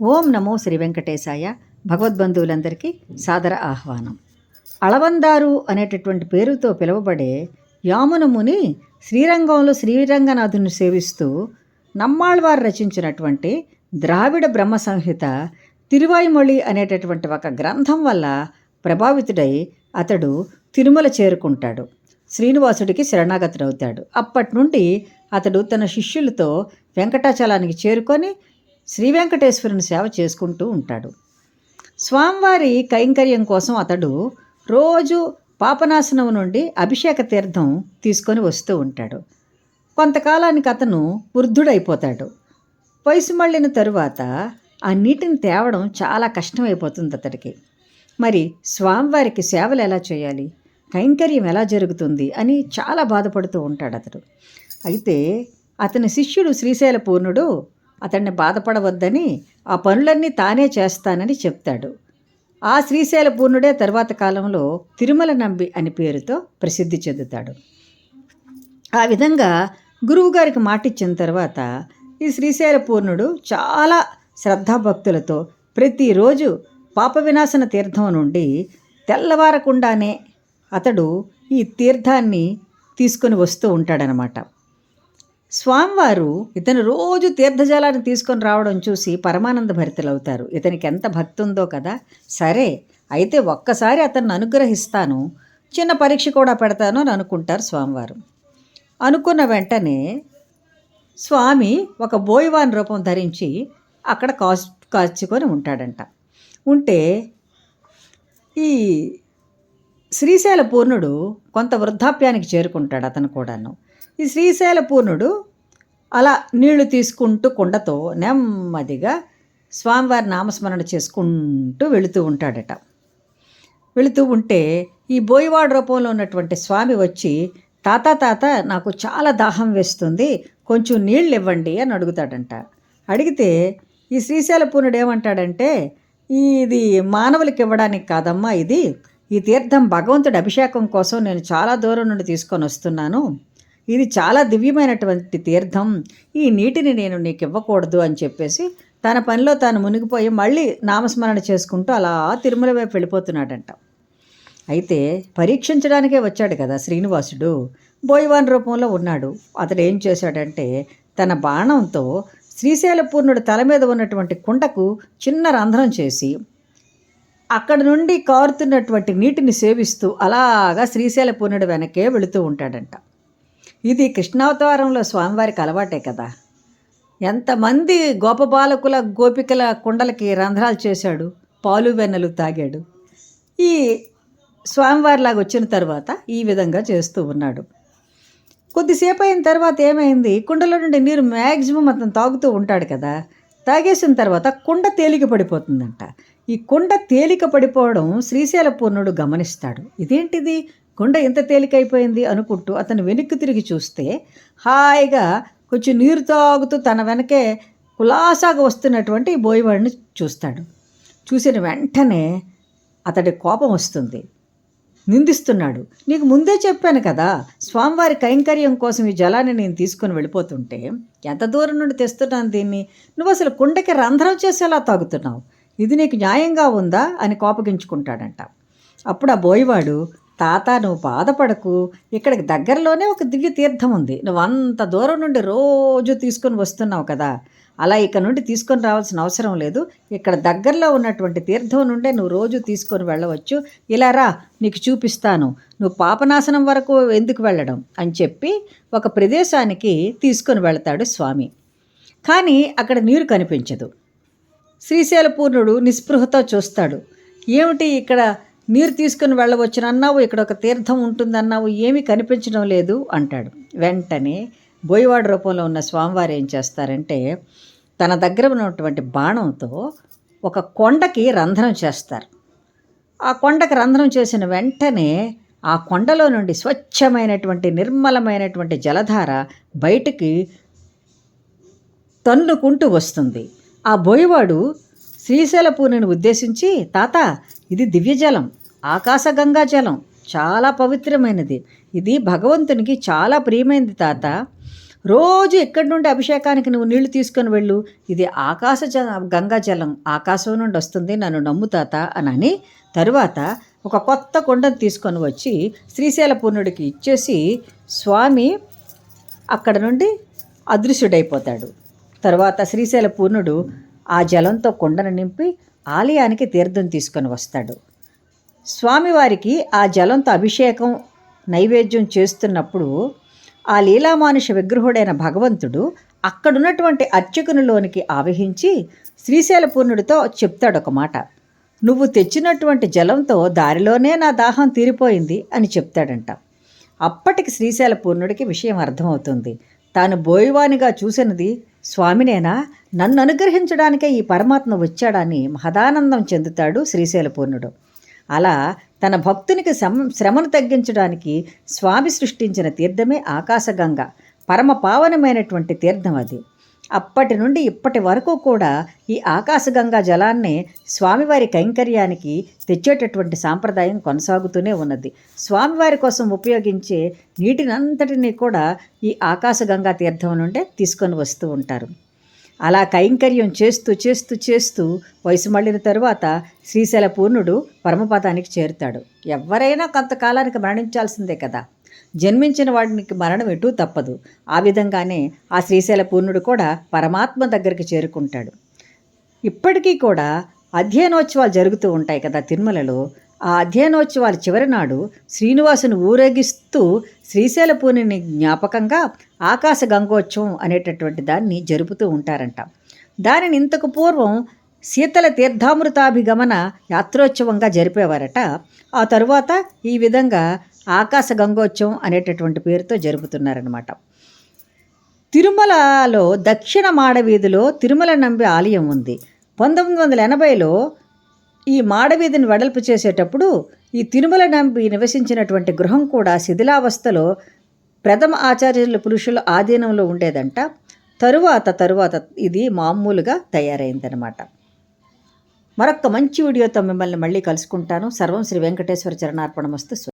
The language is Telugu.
ఓం నమో శ్రీ వెంకటేశాయ భగవద్బంధువులందరికీ సాదర ఆహ్వానం. అళవందారు అనేటటువంటి పేరుతో పిలువబడే యామున ముని శ్రీరంగంలో శ్రీరంగనాథుని సేవిస్తూ నమ్మాళ్వారు రచించినటువంటి ద్రావిడ బ్రహ్మ సంహిత తిరువాయిమొళి అనేటటువంటి ఒక గ్రంథం వల్ల ప్రభావితుడై అతడు తిరుమల చేరుకుంటాడు. శ్రీనివాసుడికి శరణాగతుడవుతాడు. అప్పటి నుండి అతడు తన శిష్యులతో వెంకటాచలానికి చేరుకొని శ్రీ వెంకటేశ్వరుని సేవ చేసుకుంటూ ఉంటాడు. స్వామివారి కైంకర్యం కోసం అతడు రోజు పాపనాశనం నుండి అభిషేక తీర్థం తీసుకొని వస్తూ ఉంటాడు. కొంతకాలానికి అతను వృద్ధుడైపోతాడు. వయసు మళ్ళిన తరువాత ఆ నీటిని తేవడం చాలా కష్టమైపోతుంది అతడికి. మరి స్వామివారికి సేవలు ఎలా చేయాలి? కైంకర్యం ఎలా జరుగుతుంది అని చాలా బాధపడుతూ ఉంటాడు అతడు. అయితే అతని శిష్యుడు శ్రీశైల పూర్ణుడు అతన్ని బాధపడవద్దని ఆ పనులన్నీ తానే చేస్తానని చెప్తాడు. ఆ శ్రీశైల పూర్ణుడే తర్వాత కాలంలో తిరుమల నంబి అని పేరుతో ప్రసిద్ధి చెందుతాడు. ఆ విధంగా గురువుగారికి మాటిచ్చిన తర్వాత ఈ శ్రీశైల పూర్ణుడు చాలా శ్రద్ధాభక్తులతో ప్రతిరోజు పాప వినాశన తీర్థం నుండి తెల్లవారకుండానే అతడు ఈ తీర్థాన్ని తీసుకొని వస్తూ ఉంటాడనమాట. స్వామివారు ఇతను రోజు తీర్థజలాన్ని తీసుకొని రావడం చూసి పరమానంద భరితలవుతారు. ఇతనికి ఎంత భక్తి ఉందో కదా. సరే అయితే ఒక్కసారి అతన్ని అనుగ్రహిస్తాను. చిన్న పరీక్ష కూడా పెడతాను అని అనుకుంటారు స్వామివారు. అనుకున్న వెంటనే స్వామి ఒక బోయివాన్ రూపం ధరించి అక్కడ కాచు కాచుకొని ఉంటాడంట. ఉంటే ఈ శ్రీశైల పూర్ణుడు కొంత వృద్ధాప్యానికి చేరుకుంటాడు అతను కూడాను. ఈ శ్రీశైల పూర్ణుడు అలా నీళ్ళు తీసుకుంటూ కుండతో నెమ్మదిగా స్వామివారి నామస్మరణ చేసుకుంటూ వెళుతూ ఉంటాడట. వెళుతూ ఉంటే ఈ బోయివాడ రూపంలో ఉన్నటువంటి స్వామి వచ్చి తాత తాత నాకు చాలా దాహం వేస్తుంది కొంచెం నీళ్ళు ఇవ్వండి అని అడుగుతాడంట. అడిగితే ఈ శ్రీశైల పూర్ణుడు ఏమంటాడంటే ఇది మానవులకి ఇవ్వడానికి కాదమ్మా ఇది ఈ తీర్థం భగవంతుడి అభిషేకం కోసం నేను చాలా దూరం నుండి తీసుకొని వస్తున్నాను. ఇది చాలా దివ్యమైనటువంటి తీర్థం. ఈ నీటిని నేను నీకు ఇవ్వకూడదు అని చెప్పేసి తన పనిలో తాను మునిగిపోయి మళ్ళీ నామస్మరణ చేసుకుంటూ అలా తిరుమల వైపు వెళ్ళిపోతున్నాడంట. అయితే పరీక్షించడానికే వచ్చాడు కదా శ్రీనివాసుడు. బోయివాన్ రూపంలో ఉన్నాడు. అతడు ఏం చేశాడంటే తన బాణంతో శ్రీశైలపూర్ణుడి తల మీద ఉన్నటువంటి కుండకు చిన్న రంధ్రం చేసి అక్కడ నుండి కారుతున్నటువంటి నీటిని సేవిస్తూ అలాగా శ్రీశైలపూర్ణుడి వెనకే వెళుతూ ఉంటాడంట. ఇది కృష్ణావతారంలో స్వామివారికి అలవాటే కదా. ఎంతమంది గోపబాలకుల గోపికల కుండలకి రంధ్రాలు చేశాడు పాలు వెన్నెలు తాగాడు. ఈ స్వామివారిలాగా వచ్చిన తర్వాత ఈ విధంగా చేస్తూ ఉన్నాడు. కొద్దిసేపు అయిన తర్వాత ఏమైంది? కుండలో నుండి నీరు మ్యాక్సిమం అతను తాగుతూ ఉంటాడు కదా. తాగేసిన తర్వాత కుండ తేలిక పడిపోతుందంట. ఈ కుండ తేలిక పడిపోవడం శ్రీశైల పూర్ణుడు గమనిస్తాడు. ఇదేంటిది? కుండ ఎంత తేలికైపోయింది అనుకుంటూ అతను వెనక్కి తిరిగి చూస్తే హాయిగా కొంచెం నీరు తాగుతూ తన వెనకే కులాసాగా వస్తున్నటువంటి బోయవాడిని చూస్తాడు. చూసిన వెంటనే అతడి కోపం వస్తుంది. నిందిస్తున్నాడు. నీకు ముందే చెప్పాను కదా స్వామివారి కైంకర్యం కోసం ఈ జలాన్ని నేను తీసుకొని వెళ్ళిపోతుంటే ఎంత దూరం నుండి తెస్తున్నాను దీన్ని? నువ్వు అసలు కుండకి రంధ్రం చేసేలా తాగుతున్నావు. ఇది నీకు న్యాయంగా ఉందా? అని కోపగించుకుంటాడంట. అప్పుడు ఆ బోయవాడు తాత నువ్వు బాధపడకు. ఇక్కడికి దగ్గరలోనే ఒక దివ్య తీర్థం ఉంది. నువ్వు అంత దూరం నుండి రోజు తీసుకొని వస్తున్నావు కదా. అలా ఇక్కడ నుండి తీసుకొని రావాల్సిన అవసరం లేదు. ఇక్కడ దగ్గరలో ఉన్నటువంటి తీర్థం నుండే నువ్వు రోజు తీసుకొని వెళ్ళవచ్చు. ఇలా రా నీకు చూపిస్తాను. నువ్వు పాపనాశనం వరకు ఎందుకు వెళ్ళడం? అని చెప్పి ఒక ప్రదేశానికి తీసుకొని వెళతాడు స్వామి. కానీ అక్కడ నీరు కనిపించదు. శ్రీశైల పూర్ణుడు నిస్పృహతో చూస్తాడు. ఏమిటి ఇక్కడ నీరు తీసుకుని వెళ్ళవచ్చునన్నావు ఇక్కడ ఒక తీర్థం ఉంటుందన్నావు ఏమీ కనిపించడం లేదు అంటాడు. వెంటనే బోయవాడ రూపంలో ఉన్న స్వామివారు ఏం చేస్తారంటే తన దగ్గర ఉన్నటువంటి బాణంతో ఒక కొండకి రంధ్రం చేస్తారు. ఆ కొండకి రంధ్రం చేసిన వెంటనే ఆ కొండలో నుండి స్వచ్ఛమైనటువంటి నిర్మలమైనటువంటి జలధార బయటికి తన్నుకుంటూ వస్తుంది. ఆ బోయవాడు శ్రీశైలపూర్ణిని ఉద్దేశించి తాత ఇది దివ్యజలం ఆకాశగంగా జలం. చాలా పవిత్రమైనది. ఇది భగవంతునికి చాలా ప్రియమైనది తాత. రోజు ఎక్కడి నుండి అభిషేకానికి నువ్వు నీళ్ళు తీసుకొని వెళ్ళు. ఇది ఆకాశ జ గంగా జలం. ఆకాశం నుండి వస్తుంది. నన్ను నమ్ము తాత అని తరువాత ఒక కొత్త కొండను తీసుకొని వచ్చి శ్రీశైల పూర్ణుడికి ఇచ్చేసి స్వామి అక్కడ నుండి అదృశ్యుడైపోతాడు. తర్వాత శ్రీశైల పూర్ణుడు ఆ జలంతో కొండను నింపి ఆలయానికి తీర్థం తీసుకొని వస్తాడు. స్వామివారికి ఆ జలంతో అభిషేకం నైవేద్యం చేస్తున్నప్పుడు ఆ లీలామానుష విగ్రహుడైన భగవంతుడు అక్కడున్నటువంటి అర్చకునిలోనికి ఆవహించి శ్రీశైల పూర్ణుడితో చెప్తాడు ఒక మాట. నువ్వు తెచ్చినటువంటి జలంతో దారిలోనే నా దాహం తీరిపోయింది అని చెప్తాడంట. అప్పటికి శ్రీశైల పూర్ణుడికి విషయం అర్థమవుతుంది. తాను బోయివానిగా చూసినది స్వామినేనా? నన్ను అనుగ్రహించడానికే ఈ పరమాత్మ వచ్చాడని మహదానందం చెందుతాడు శ్రీశైల పూర్ణుడు అలా తన భక్తునికి శ్రమను తగ్గించడానికి స్వామి సృష్టించిన తీర్థమే ఆకాశగంగ పరమ పావనమైనటువంటి తీర్థం అది. అప్పటి నుండి ఇప్పటి వరకు కూడా ఈ ఆకాశగంగా జలాన్ని స్వామివారి కైంకర్యానికి తెచ్చేటటువంటి సాంప్రదాయం కొనసాగుతూనే ఉన్నది. స్వామివారి కోసం ఉపయోగించే నీటినంతటినీ కూడా ఈ ఆకాశగంగా తీర్థం నుండే తీసుకొని వస్తూ ఉంటారు. అలా కైంకర్యం చేస్తూ చేస్తూ చేస్తూ వయసు మళ్ళిన తరువాత శ్రీశైల పూర్ణుడు పరమపదానికి చేరుతాడు. ఎవరైనా కొంతకాలానికి మరణించాల్సిందే కదా. జన్మించిన వాడికి మరణం ఎటూ తప్పదు. ఆ విధంగానే ఆ శ్రీశైల పూర్ణుడు కూడా పరమాత్మ దగ్గరికి చేరుకుంటాడు. ఇప్పటికీ కూడా అధ్యయనోత్సవాలు జరుగుతూ ఉంటాయి కదా తిరుమలలో. ఆ అధ్యయనోత్సవాల చివరి నాడు శ్రీనివాసుని ఊరేగిస్తూ శ్రీశైలపూర్ణిని జ్ఞాపకంగా ఆకాశ గంగోత్సవం అనేటటువంటి దాన్ని జరుపుతూ ఉంటారంట. దానిని ఇంతకు పూర్వం శీతల తీర్థామృతాభిగమన యాత్రోత్సవంగా జరిపేవారట. ఆ తరువాత ఈ విధంగా ఆకాశ గంగోత్సవం అనేటటువంటి పేరుతో జరుపుతున్నారనమాట తిరుమలలో దక్షిణ మాడవీధిలో తిరుమల నంబి ఆలయం ఉంది. పంతొమ్మిది వందల ఎనభైలో ఈ మాడవీధిని వెడల్పు చేసేటప్పుడు ఈ తిరుమల నంబి నివసించినటువంటి గృహం కూడా శిథిలావస్థలో ప్రథమ ఆచార్యుల పురుషుల ఆధీనంలో ఉండేదంట. తరువాత తరువాత ఇది మామూలుగా తయారైందనమాట మరొక మంచి వీడియోతో మిమ్మల్ని మళ్ళీ కలుసుకుంటాను. సర్వం శ్రీ వెంకటేశ్వర చరణార్పణమస్తు